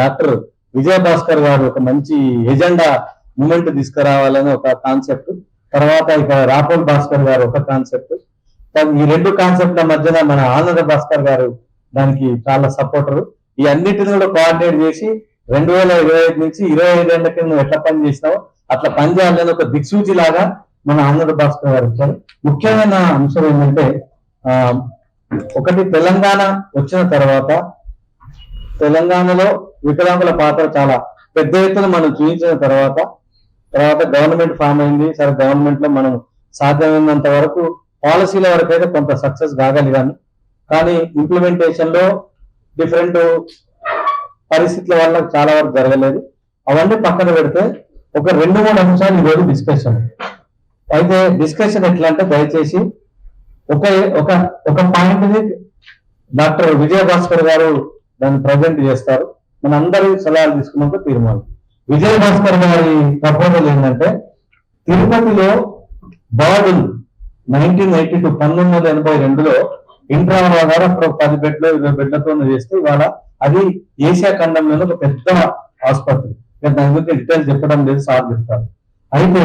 Doctor విజయ భాస్కర్ గారు ఒక మంచి ఎజెండా మూమెంట్ తీసుకురావాలని ఒక కాన్సెప్ట్. తర్వాత ఇక రాపోల్ భాస్కర్ గారు ఒక కాన్సెప్ట్. ఈ రెండు కాన్సెప్ట్ల మధ్యన మన ఆనంద భాస్కర్ గారు దానికి చాలా సపోర్టర్. ఈ అన్నిటిని కూడా కోఆర్డినేట్ చేసి రెండు వేల ఇరవై ఐదు నుంచి ఇరవై ఐదేళ్ళ కింద ఎట్లా పని చేసినావో అట్లా పని చేయాలని ఒక దిక్సూచి లాగా మన ఆనంద భాస్కర్ గారు ఇచ్చారు. ముఖ్యమైన అంశం ఏంటంటే ఆ ఒకటి తెలంగాణ వచ్చిన తర్వాత తెలంగాణలో వికలాంగుల పాత్ర చాలా పెద్ద ఎత్తున మనం చూపించిన తర్వాత తర్వాత గవర్నమెంట్ ఫామ్ అయింది. సరే గవర్నమెంట్లో మనం సాధ్యమైనంత వరకు పాలసీల వరకు అయితే కొంత సక్సెస్ కాగలిగాను కానీ ఇంప్లిమెంటేషన్లో డిఫరెంట్ పరిస్థితుల వల్ల చాలా వరకు జరగలేదు. అవన్నీ పక్కన పెడితే ఒక రెండు మూడు అంశాలు ఈరోజు డిస్కషన్ అయితే డిస్కషన్ ఎట్లా అంటే దయచేసి ఒక ఒక ఒక పాయింట్ని డాక్టర్ విజయ భాస్కర్ గారు దాన్ని ప్రజెంట్ చేస్తారు. మనందరి సలహాలు తీసుకున్నాక తీర్మానం. విజయ భాస్కర్ గారి ప్రపోజల్ ఏంటంటే తిరుపతిలో బాడుల్ నైన్టీన్ ఎయిటీ టూ పంతొమ్మిది వందల ఎనభై రెండులో ఇంట్రామా గారు అప్పుడు ఒక పది బెడ్లు ఇరవై బెడ్లతో చేస్తే ఇవాళ అది ఏషియా ఖండంలో ఒక పెద్ద ఆసుపత్రి. దాని గురించి డీటెయిల్స్ చెప్పడం లేదు సార్ చెప్తారు. అయితే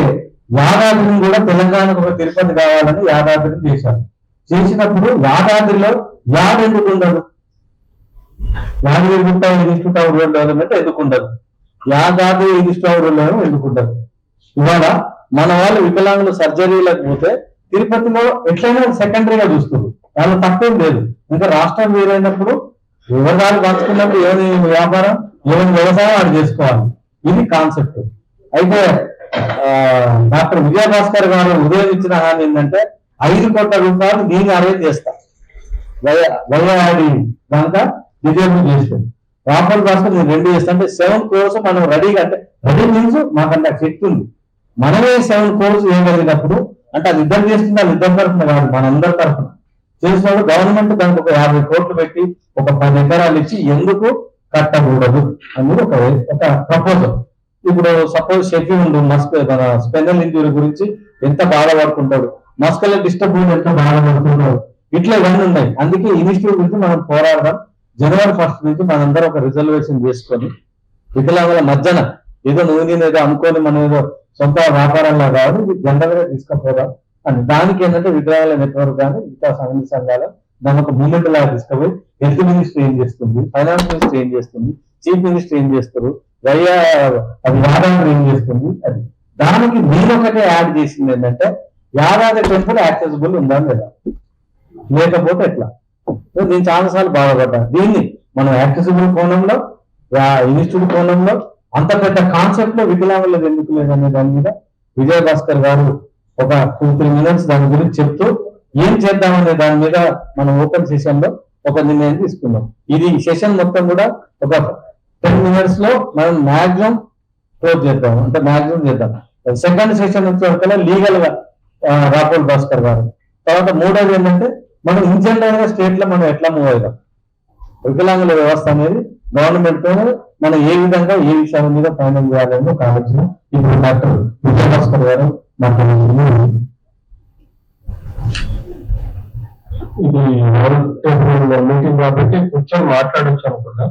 యాదాద్రిని కూడా తెలంగాణకు ఒక తిరుపతి కావాలని యాదాద్రిని చేశారు. చేసినప్పుడు యాదాద్రిలో యాడ్ ఎందుకు ఉండదు Yadagiri Gutta institute of rural development ఎందుకు ఉండదు యాదాద్రి ఇన్స్టిట్యూట్ ఆఫ్ రూరల్ ఇవాళ మన వాళ్ళు వికలాంగులు సర్జరీలకు పోతే తిరుపతిలో ఎట్లయినా సెకండరీగా చూస్తారు వాళ్ళు తప్పేం లేదు. ఇంకా రాష్ట్రం వేరైనప్పుడు వివరాలు పంచుకున్నప్పుడు ఏమి వ్యాపారం ఏమి వ్యవసాయం అది చేసుకోవాలి. ఇది కాన్సెప్ట్. అయితే ఆ, డాక్టర్ విజయ భాస్కర్ గారు ఉదయం ఇచ్చిన హామీ ఏంటంటే ఐదు కోట్ల రూపాయలు దీన్ని అరేంజ్ చేస్తా. వైఆడి దాంట్లో డిజైన్ చేస్తాం రాఫల్ భాస్కర్ నేను రెండు చేస్తా అంటే సెవెన్ కోర్స్ మనం రెడీగా అంటే రెడీ మీన్స్ మాకంటే శక్తి ఉంది. మనమే సెవెన్ కోర్స్ వేయగలిగినప్పుడు అంటే అది ఇద్దరు చేస్తుంది అది ఇద్దరు తరఫున కాదు మనందరి తరఫున. చేసినప్పుడు గవర్నమెంట్ దానికి ఒక యాభై కోట్లు పెట్టి ఒక పది ఎకరాలు ఇచ్చి ఎందుకు కట్టకూడదు అనేది ఒక ఒక ప్రపోజల్ ఇప్పుడు సపోజ్ షెఫీ మస్క్ మన స్పెనల్ ఇంజురీ గురించి ఎంత బాధపడుతుంటాడు మస్కల్ డిస్టర్బ్ ఎంత బాధపడుతుంటాడు. ఇట్లా ఇవన్నీ ఉన్నాయి. అందుకే ఇన్స్టిట్యూట్ గురించి మనం పోరాడదాం. జనవరి ఫస్ట్ నుంచి మనందరం ఒక రిజర్వేషన్ చేసుకొని వికలాంగుల మధ్యన ఏదో నువ్వు నేను ఏదో అనుకోని మనం ఏదో సొంత వ్యాపారంలో కాదు ఇది జనరల్గా తీసుకుపోదాం. అని దానికి ఏంటంటే వికలాంగుల నెట్వర్క్ కానీ మిగతా సంఘ సంఘాలు దాని ఒక మూమెంట్ లాగా తీసుకుపోయి హెల్త్ మినిస్టర్ ఏం చేస్తుంది ఫైనాన్స్ మినిస్టర్ ఏం చేస్తుంది చీఫ్ మినిస్టర్ ఏం చేస్తారు వైఆ అది యాదాద్రి ఏం చేస్తుంది అది. దానికి మీరు యాడ్ చేసింది ఏంటంటే యాదాద్రి టెంపుల్ యాక్సెసిబుల్ ఉందా లేదా? లేకపోతే ఎట్లా? నేను చాలాసార్లు బాధపడ్డా. దీన్ని మనం యాక్సెసిబుల్ కోణంలో ఇన్స్టిట్యూట్ కోణంలో అంత పెద్ద కాన్సెప్ట్లో వికలాంగులకు ఎందుకు లేదనే దాని మీద విజయ్ భాస్కర్ గారు ఒక టూ త్రీ మినిట్స్ దాని గురించి చెప్తూ ఏం చేద్దామనే దాని మీద మనం ఓపెన్ సెషన్లో ఒక నిర్ణయం తీసుకున్నాం. ఇది సెషన్ మొత్తం కూడా ఒక టెన్ మినిట్స్లో మనం మాక్సిమం క్లోజ్ చేద్దాం. అంటే మాక్సిమం చేద్దాం. సెకండ్ సెషన్ వచ్చే లీగల్గా రాహుల్ భాస్కర్ గారు. తర్వాత మూడోది ఏంటంటే మనం ఇన్ జనరల్గా స్టేట్లో మనం ఎట్లా మూవ్ అవుదాం వికలాంగుల వ్యవస్థ అనేది గవర్నమెంట్తో మనం ఏ విధంగా ఏ విషయాల మీద ఫైనల్ చేయాలని ఒక ఆలోచన. ఇప్పుడు డాక్టర్ విజయ భాస్కర్ గారు మాట్లాడుతున్నారు ఇది మీటింగ్ కాబట్టి కూర్చొని మాట్లాడొచ్చు అనుకున్నా.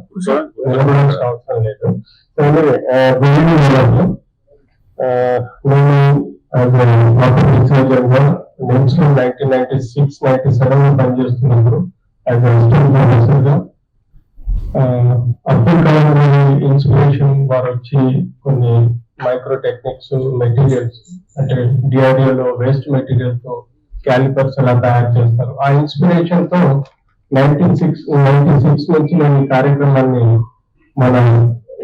నిలబడాల్సిన అవసరం లేదు. నేను as లో నైన్టీన్ నైన్టీ సిక్స్ నైన్టీ సెవెన్లో పనిచేస్తున్నప్పుడు యాజ్ అసిస్టెంట్ ప్రొఫెసర్గా అబ్దుల్ కలాం గారి ఇన్స్పిరేషన్ వారు వచ్చి కొన్ని మైక్రో టెక్నిక్స్ మెటీరియల్స్ అంటే DRDO లో వేస్ట్ మెటీరియల్తో క్యాలిపర్స్ ఎలా తయారు చేస్తారు. ఆ ఇన్స్పిరేషన్తో నైన్టీన్ సిక్స్ నైన్టీ సిక్స్ నుంచి నేను ఈ కార్యక్రమాన్ని మన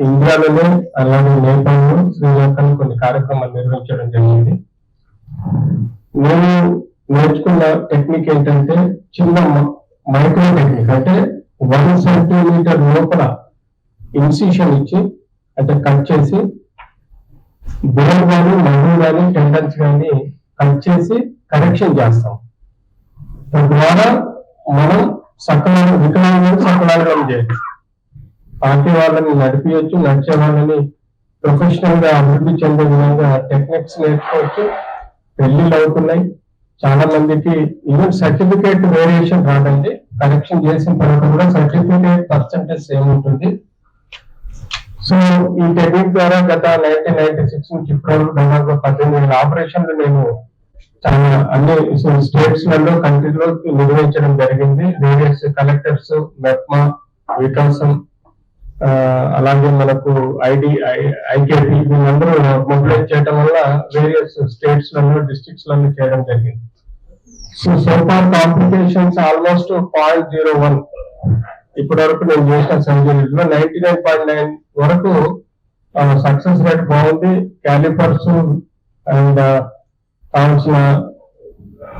ఇండియాలోనే అలాగే నేపాల్లో శ్రీలంకలో కొన్ని కార్యక్రమాలు నిర్వహించడం జరిగింది. నేను నేర్చుకున్న టెక్నిక్ ఏంటంటే చిన్న మైక్రో టెక్నిక్ అంటే వన్ సెంటీమీటర్ లోపల ఇన్సిషన్ ఇచ్చి అంటే కట్ చేసి బోర్ కానీ మన్ను కానీ టెండన్స్ కానీ కట్ చేసి కరెక్షన్ చేస్తాం. తద్వారా మనం సకలం వికలాంగులు సకలాంగం చేయొచ్చు. పార్టీ వాళ్ళని నడిపించచ్చు నడిచే వాళ్ళని ప్రొఫెషనల్గా అభివృద్ధి చెందే విధంగా టెక్నిక్స్ నేర్చుకోవచ్చు. పెళ్ళిళ్ళు అవుతున్నాయి. చాలా మందికి ఈవెన్ సర్టిఫికేట్ వేరియేషన్ రాదండి కరెక్షన్ చేసిన తర్వాత కూడా సర్టిఫికేట్ పర్సంటేజ్ సేమ్ ఉంటుంది. సో ఈ టెక్నిక్ ద్వారా గత నైన్టీన్ నైన్టీ సిక్స్ నుంచి ఇప్పటివరకు దాదాపు పద్దెనిమిది వేల ఆపరేషన్లు నేను చాలా అన్ని స్టేట్స్లలో కంట్రీలో నిర్వహించడం జరిగింది. వేరియస్ కలెక్టర్స్ మెప్మా వికాసం అలాగే మనకు ఐడి ఐకేపీ వీళ్ళందరూ మొబిలైజ్ చేయడం వల్ల వేరియస్ స్టేట్స్లలో డిస్ట్రిక్ట్స్లలో చేయడం జరిగింది. So so far complications almost point zero one ఇప్పటి వరకు నేను చేసిన సర్జరీలో నైన్టీ నైన్ పాయింట్ నైన్ వరకు సక్సెస్ రేట్ బాగుంది. క్యాలిపర్స్ అండ్ కావాల్సిన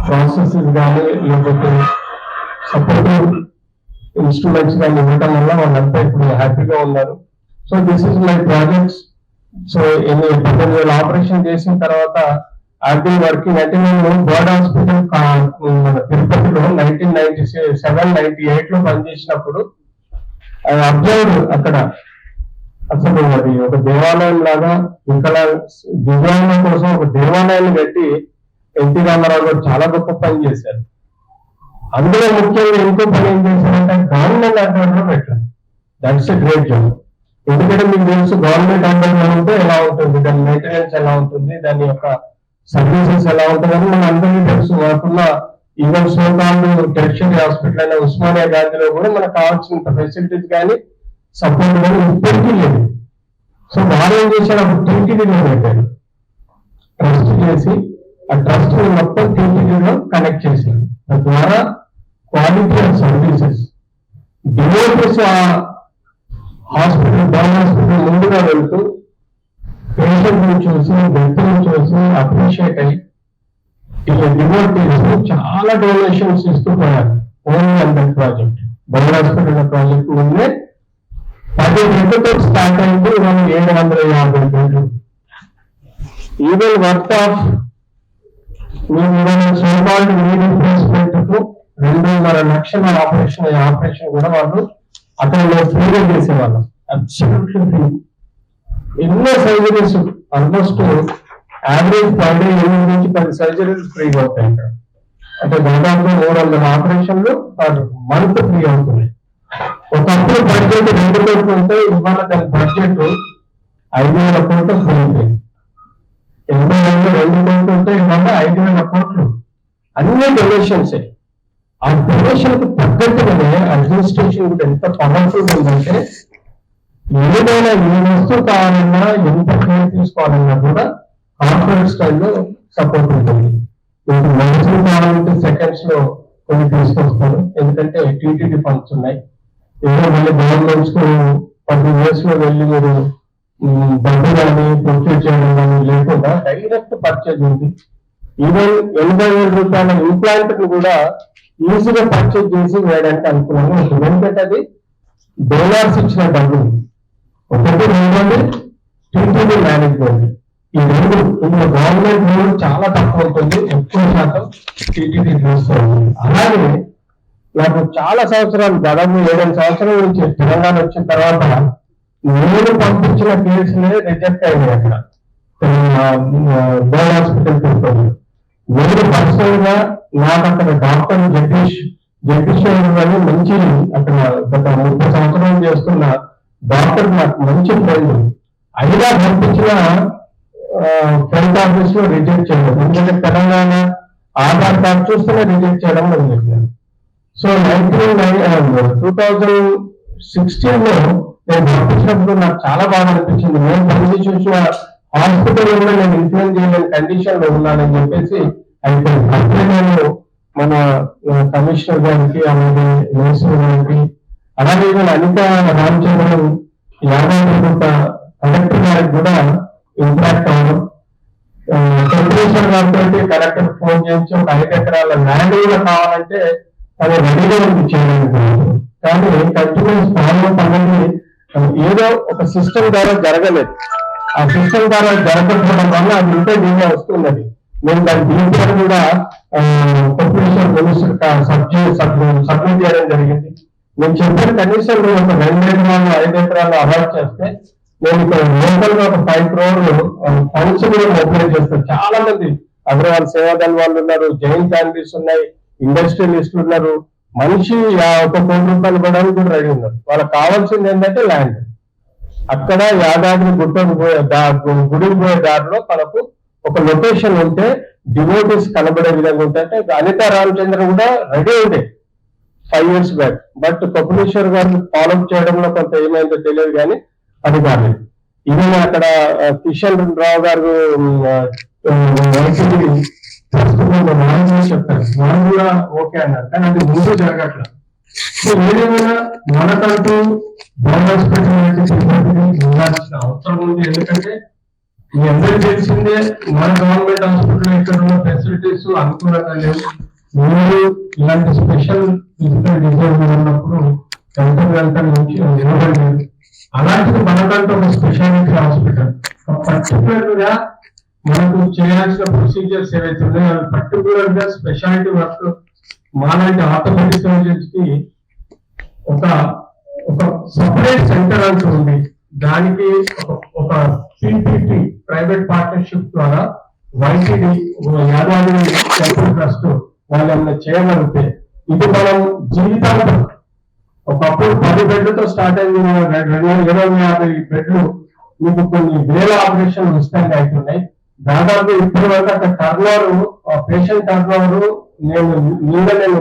ప్రాసెసెస్ కానీ లేకపోతే సపోర్టివ్ ఇన్స్ట్రుమెంట్స్ కానీ ఇవ్వడం వల్ల వాళ్ళంతా ఇప్పుడు హ్యాపీగా ఉన్నారు. So this is my projects so ఎన్ని పద్దెనిమిది ఆపరేషన్ చేసిన తర్వాత ఆర్టీ వర్కింగ్ అంటే నేను బర్డ్ హాస్పిటల్ మన తిరుపతిలో నైన్టీన్ నైన్టీ సెవెన్ నైన్టీ ఎయిట్లో పనిచేసినప్పుడు ఐ అబ్జర్వ్ అక్కడ అసలు అది ఒక దేవాలయం లాగా ఇంకా దివ్యాంగం కోసం ఒక దేవాలయాన్ని కట్టి ఎన్టీ రామారావు గారు చాలా గొప్ప పని చేశారు. అందులో ముఖ్యంగా ఇంకో పని ఏం చేశారంటే గవర్నమెంట్ అకౌంట్లో పెట్టారు. దట్స్ ఎ గ్రేట్ జాబ్ ఎందుకంటే మీకు తెలుసు గవర్నమెంట్ అకౌంట్ ఉంటే ఎలా ఉంటుంది దాని మెయింటెనెన్స్ ఎలా ఉంటుంది దాని యొక్క సర్వీసెస్ ఎలా ఉంటుందని మన అందరికీ తెలుసు. మాకున్న ఈవెన్ సోకాలు టెరిషరీ హాస్పిటల్ అయిన ఉస్మానియా గాంధీలో కూడా మనకు కావాల్సిన ఫెసిలిటీస్ కానీ సపోర్ట్ కానీ ఇప్పటికీ లేదు సో వారు ఏం చేశారు? అప్పుడు టీటీడీలో పెట్టారు. ట్రస్ట్ చేసి ఆ ట్రస్ట్ మొత్తం టీటీడీలో కనెక్ట్ చేశారు. తద్వారా క్వాలిటీ ఆఫ్ సర్వీసెస్ డివోటీస్ ఆ హాస్పిటల్ డౌన్ హాస్పిటల్ ముందుగా వెళ్తూ పేషెంట్ని చూసి వ్యక్తిని చూసి అప్రిషియేట్ అయ్యి ఇలా డివోటీస్ చాలా డొనేషన్స్ ఇస్తూ పోయారు. Only under project down hospital project ముందే పది బెడ్లతో స్టార్ట్ అయింది. మనం ఏడు వందల యాభై గంటలు. ఈవెన్ వర్త్ ఆఫ్ మేము ఇవాళ సోమాల్ నీడ్ రిప్లేస్మెంట్ రెండున్నర లక్షల ఆపరేషన్ ఆపరేషన్ కూడా వాళ్ళు అతనిలో ఫ్రీగా చేసేవాళ్ళు. అబ్సల్యూట్లీ ఫ్రీ ఎన్నో surgeries almost average per day ఎనిమిది నుంచి పది సర్జరీస్ ఫ్రీగా అవుతాయి ఇక్కడ. అంటే దాదాపు మూడు వందల ఆపరేషన్లు మంత్ ఫ్రీ అవుతున్నాయి. ఒకప్పుడు బడ్జెట్ రెండు కోట్లు ఉంటే ఇవాళ దాని బడ్జెట్ ఐదు వేల కోట్లు పోయింది ఎనభై వేలు రెండు కోట్లు ఉంటే ఇవాళ ఐదు వేల కోట్లు. అన్ని డొనేషన్సే ఆ డొనేషన్ తగ్గట్టుగానే అడ్మినిస్ట్రేషన్ కూడా ఎంత పవర్ఫుల్ ఉందంటే ఏదైనా ఏ వస్తువు కావాలన్నా ఎంత కేర్ తీసుకోవాలన్నా కూడా కార్పొరేట్ స్టైల్లో సపోర్ట్ ఉంటుంది. ఇప్పుడు మెడిసిన్ కావాలంటే సెకండ్స్లో కొన్ని తీసుకొస్తారు. ఎందుకంటే టీటీడీ ఫండ్స్ ఉన్నాయి. ఏదో మళ్ళీ గవర్నమెంట్స్కు పది ఇయర్స్లో వెళ్ళి మీరు డబ్బు కానీ ప్రొక్యూర్ చేయడం కానీ లేకుండా డైరెక్ట్ పర్చేజ్ ఉంది. ఈవెన్ ఎనభై వేల రూపాయల ఇంప్లాంట్ కూడా ఈజీగా పర్చేజ్ చేసి వేయడానికి అనుకున్నాను. ఎందుకంటే అది డోలార్స్ ఇచ్చిన డబ్బులు ఒకటి రెండోది టీటీడీ మేనేజ్మెంట్ ఈ రెండు ఇందులో గవర్నమెంట్ రూల్ చాలా తక్కువ ఉంటుంది ఎక్కువ శాతం టీటీడీ చూస్తుంది అలాగే నాకు చాలా సంవత్సరాలు దాదాపు ఏడెనిమిది సంవత్సరాల నుంచి తెలంగాణ వచ్చిన తర్వాత నేను పంపించిన కేసులే రిజెక్ట్ అయ్యాయి అక్కడ. గోల్ హాస్పిటల్ తిరుపతి నేను పర్సనల్గా నాకు అక్కడ డాక్టర్ జగదీష్ జగదీష్ గారు మంచి అక్కడ గత ముప్పై సంవత్సరాలు చేస్తున్న డాక్టర్ నాకు మంచి ఫ్రెండ్ అయినా పంపించిన ఫ్రంట్ ఆఫీస్లో రిజెక్ట్ చేయడం ఎందుకంటే తెలంగాణ ఆధార్ కార్డ్ చూస్తేనే రిజెక్ట్ చేయడం మొదలుపెట్టాను సో నైన్టీన్ టూ థౌజండ్ సిక్స్టీన్లో నేను పంపించినప్పుడు నాకు చాలా బాగా అనిపించింది. నేను పనిచేసి చూసిన హాస్పిటల్ కూడా నేను ఇన్ఫ్లుయెన్స్ చేయలేని కండిషన్లో ఉన్నానని చెప్పేసి అయితే అప్పుడే మన కమిషనర్ గారికి అలాగే మినిస్టర్ గారికి అలాగే మన అనిత రామచంద్రన్ యాదవ్ కలెక్టర్ గారికి కూడా ఇంపాక్ట్ అవ్వడం. కార్పొరేషన్ గారితో కలెక్టర్ ఫోన్ చేయించి ఒక ఐదు ఎకరాల ల్యాండ్ కూడా కావాలంటే అది రెడీగా ఉంది చేయడానికి కానీ కంటిన్యూస్ ఫాలో అనేది ఏదో ఒక సిస్టమ్ ద్వారా జరగలేదు. ఆ సిస్టమ్ ద్వారా జరగకపోవడం వల్ల అది ఇంటే డిలే వస్తున్నది. నేను దాని డీపీఆర్ కూడా కార్పొరేషన్ మినిస్టర్ సబ్మిట్ చేయడం జరిగింది. నేను చెప్పిన కనీసం ఒక రెండు ఎకరాలు ఐదు ఎకరాలు అవాయిడ్ చేస్తే నేను ఇక్కడ లోకల్గా ఒక ఫైవ్ క్రోర్ ఫండ్స్ కూడా మొబిలైజ్ చేస్తాను. చాలా మంది అగ్రవాల్ సేవాదల్ వాళ్ళు ఉన్నారు జైన్ ఫ్యామిలీస్ ఉన్నాయి ఇండస్ట్రియలిస్టులు ఉన్నారు. మనిషి ఒక కోటి రూపాయలు పడడానికి కూడా రెడీ ఉన్నారు. వాళ్ళకి కావాల్సింది ఏంటంటే ల్యాండ్. అక్కడ యాదాద్రి గుట్టకు పోయే దా- గుడికి పోయే దారిలో మనకు ఒక లొకేషన్ ఉంటే డివోటీస్ కనబడే విధంగా ఉంటే అంటే అనిత రామచంద్ర కూడా రెడీ ఉండే five years back but Kapileshwar గారు ఫాలో చేయడంలో కొంత ఏమైందో తెలియదు కానీ అది కాలేదు. ఇది అక్కడ ఆ, కిషన్ రావు గారు చెప్తారు మనం కూడా ఓకే అన్నారు. కానీ అది ముందు జరగట్లేదు సో ఏదేమైనా మనకంటూ గవర్నమెంట్ హాస్పిటల్ అనేది అవసరం ఉంది. ఎందుకంటే మీ అందరికీ తెలిసిందే మన గవర్నమెంట్ హాస్పిటల్ ఇక్కడ ఉన్న ఫెసిలిటీస్ అనుకూలంగా లేవు. మీరు ఇలాంటి స్పెషల్ ఫిజికల్ డిజైన్ ఉన్నప్పుడు సెంటర్ వెళ్తాం నుంచి నిలబడలేదు. అలాంటిది మనకంటూ ఒక స్పెషాలిటీ హాస్పిటల్ పర్టికులర్గా మనకు చేయాల్సిన ప్రొసీజర్స్ ఏవైతే ఉన్నాయో అవి పర్టికులర్గా స్పెషాలిటీ వర్క్ మాలాంటి ఆర్థోపెడిక్ సర్జన్స్కి ఒక ఒక సపరేట్ సెంటర్ అంటూ ఉంది. దానికి ఒక ఒక ప్రైవేట్ పార్ట్నర్షిప్ ద్వారా వైసీడీ యాదాద్రి టెంపుల్ ట్రస్ట్ వాళ్ళు ఏమైనా చేయగలిగితే ఇది మనం జీవితాలు ఒకప్పుడు పది బెడ్లతో స్టార్ట్ అయింది రెండు వేల ఇరవై యాభై బెడ్లు మీకు కొన్ని వేల ఆపరేషన్లు ఉచితంగా అవుతున్నాయి. దాదాపు ఇప్పటి వరకు అక్కడ టర్న్ పేషెంట్ టర్న్ ఓవర్ నేను నిన్న నేను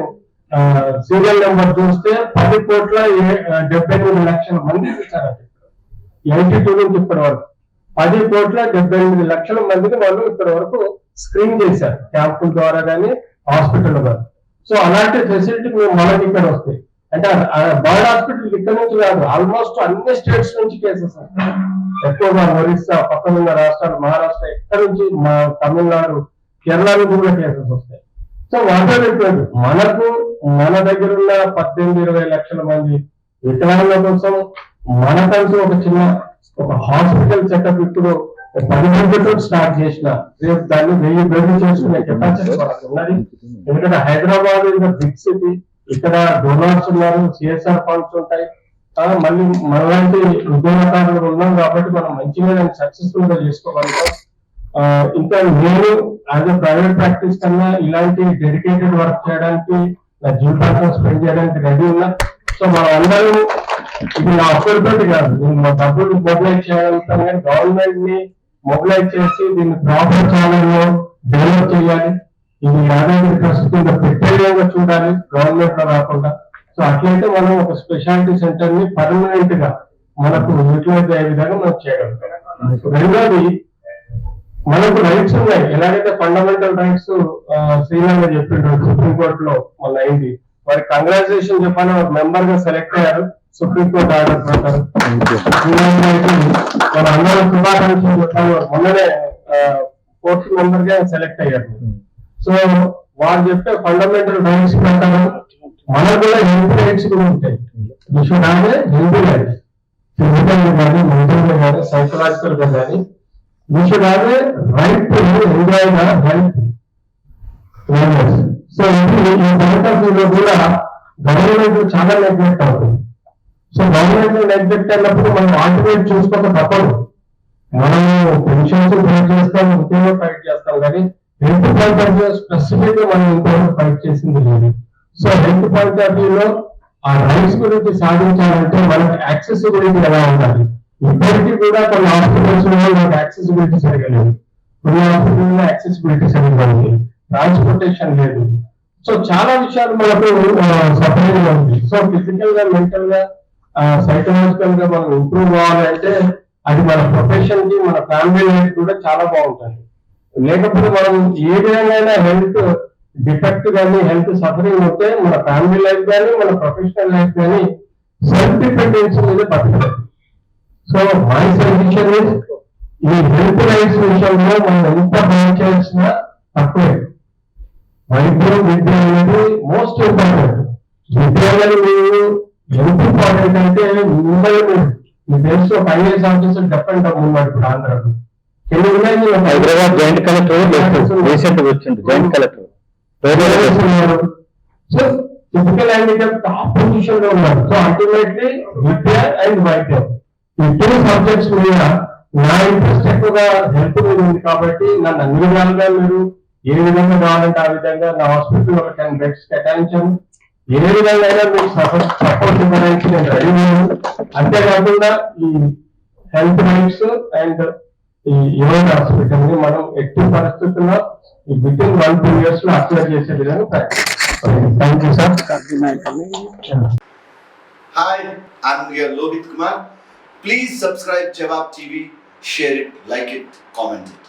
సీరియల్ నెంబర్ చూస్తే పది కోట్ల డెబ్బై ఎనిమిది లక్షల మంది చూసారు ఎయిటీ టూ నుంచి ఇప్పటి వరకు. పది కోట్ల డెబ్బై ఎనిమిది లక్షల మందికి వాళ్ళు ఇప్పటి వరకు స్క్రీన్ చేశారు. క్యాంపుల ద్వారా కానీ హాస్పిటల్ ద్వారా. సో అలాంటి ఫెసిలిటీ మేము మనకి ఇక్కడ వస్తాయి. అంటే బర్డ్ హాస్పిటల్ ఇక్కడ నుంచి కాదు ఆల్మోస్ట్ అన్ని స్టేట్స్ నుంచి కేసెస్ ఎక్కువగా ఒరిస్సా పక్కన ఉన్న రాష్ట్రాలు మహారాష్ట్ర ఎక్కడ నుంచి మా తమిళనాడు కేరళ నుంచి కూడా కేసెస్ వస్తాయి. సో వాటర్ చెప్పాడు మనకు మన దగ్గర ఉన్న పద్దెనిమిది ఇరవై లక్షల మంది వికలాంగుల కోసం మనకంటూ ఒక చిన్న ఒక హాస్పిటల్ చెకప్ ఇప్పుడు పది గంటలతో స్టార్ట్ చేసిన రేపు దాన్ని వెయ్యి బెడ్లు చేసుకునే కెపాసిటీ ఉన్నది. ఎందుకంటే హైదరాబాద్ ఇంకా బిగ్ సిటీ ఇక్కడ డోనార్స్ ఉన్నారు సిఎస్ఆర్ ఫండ్స్ ఉంటాయి. ఆ, మళ్ళీ మనలాంటి ఉద్యోగకారులు ఉన్నాం కాబట్టి మనం మంచిగా సక్సెస్ఫుల్గా చేసుకోగలుగుతాం. ఆ, ఇంకా నేను యాజ్ అ ప్రైవేట్ ప్రాక్టీస్ కన్నా ఇలాంటి డెడికేటెడ్ వర్క్ చేయడానికి నా జీవితాంతం స్పెండ్ చేయడానికి రెడీ ఉన్నా. సో మనం అందరూ ఇప్పుడు నా ఒక్కరితోటి కాదు. నేను మా డబ్బులు మొబిలైజ్ చేయగలుగుతాను కానీ గవర్నమెంట్ని మొబిలైజ్ చేసి దీన్ని ప్రాపర్ ఛానల్లో డెవలప్ చేయాలి. ఇది యాదాద్రి ప్రస్తుతం పెట్టేలాగా చూడాలి. గవర్నమెంట్లో రాకుండా. సో అట్లయితే మనం ఒక స్పెషాలిటీ సెంటర్ని పర్మనెంట్గా మనకు యూటిలైజ్ అయ్యే విధంగా మనం చేయగలుగుతాం. రెండోది మనకు రైట్స్ ఉన్నాయి. ఎలాగైతే ఫండమెంటల్ రైట్స్ శ్రీలంక చెప్పిండ్రు సుప్రీంకోర్టు లో మొన్న అయింది. మరి కంగ్రాచులేషన్ చెప్పాను ఒక మెంబర్గా సెలెక్ట్ అయ్యారు. సుప్రీంకోర్టు ఆర్డర్ ప్రకారం మన అందరం శుభాకాంక్షలు మొన్ననే ఫోర్త్ మెంబర్గా సెలెక్ట్ అయ్యారు సో వాళ్ళు చెప్పే ఫండమెంటల్ రైట్స్ ప్రకారం మనకు కూడా హెల్త్ రైట్స్ కూడా ఉంటాయి. You should have healthy rights physical కానీ మెంటల్గా కానీ సైకలాజికల్గా కానీ you should have right to enjoy health so ఇది ఈ పరిస్థితుల్లో కూడా గవర్నమెంట్ చాలా నెగ్లెక్ట్ అవుతుంది. సో గవర్నమెంట్ నెగ్లెక్ట్ అయినప్పుడు మనం ఆల్టర్నేట్ చూసుకోక తప్పదు. మనం పెన్షన్స్ ఫైట్ చేస్తాం ఉద్యోగం ఫైట్ చేస్తాం కానీ health point of view specific మనం ఇంకేమో ఫైట్ చేసింది లేదు. సో హెల్త్ పాయింట్ ఆఫ్ వ్యూలో ఆ రైట్స్ గురించి సాధించాలంటే మనకి యాక్సెసిబిలిటీ ఎలా ఉండాలి? ఇప్పటికీ కూడా కొన్ని హాస్పిటల్స్లో మనకి యాక్సెసిబిలిటీ సరిగా లేదు. కొన్ని హాస్పిటల్లో యాక్సెసిబిలిటీ సరిగా ఉంది ట్రాన్స్పోర్టేషన్ లేదు. సో చాలా విషయాలు మనకు సపరేట్గా ఉంది సో ఫిజికల్గా మెంటల్గా సైకలాజికల్గా మనం ఇంప్రూవ్ అవ్వాలంటే అది మన ప్రొఫెషన్కి మన ఫ్యామిలీ లైఫ్ కూడా చాలా బాగుంటుంది. లేకపోతే మనం ఏ విధంగా హెల్త్ డిఫెక్ట్ కానీ హెల్త్ సఫరింగ్ ఉంటే మన ఫ్యామిలీ లైఫ్ కానీ మన ప్రొఫెషనల్ లైఫ్ కానీ సెల్ఫ్ డిపెండెన్స్ మీద పడుతుంది సో మై సజెషన్ ఈ హెల్త్ రైట్స్ విషయంలో మనం ఎంత పని చేసినా తక్కువే. వైద్యం విద్య అనేది మోస్ట్ ఇంపార్టెంట్ విద్య అనేది మీరు ఎంత అంటే ముంబై మీ దేశంలో ఒక ఐఏఎస్ ఆఫీసర్ చెప్పండి ఉన్నాడు ఇప్పుడు ఆంధ్రాలో ఎన్ని ఉన్నాయి హైదరాబాద్ జాయింట్ కలెక్టర్ రీసెంట్ వచ్చింది joint collector. So physical top పొజిషన్లో ఉన్నారు. సో అల్టిమేట్లీ అండ్ వైద్యం. ఈ టూ సబ్జెక్ట్స్ మీద నా ఇంట్రెస్ట్ ఎక్కువగా హెల్త్ మీద ఉంది కాబట్టి నన్ను అన్ని విధాలుగా మీరు ఏ విధంగా కావాలంటే ఆ విధంగా నా హాస్పిటల్ ఒక టెన్ బెడ్స్ కేటాయించాను ఏ విధంగా అయినా మీకు సపోర్ట్ ఇవ్వడానికి నేను రెడీ ఉన్నాను అంతేకాకుండా ఈ హెల్త్ రైట్స్ అండ్ ఈ యువన్ హాస్పిటల్ని మనం ఎట్టి పరిస్థితుల్లో ఈ విత్ ఇన్ వన్ టూ ఇయర్స్లో అప్లై చేసే విధంగా thank you sir hi I'm here Lohit Kumar. Please subscribe Jawab TV, share it, like it, comment it.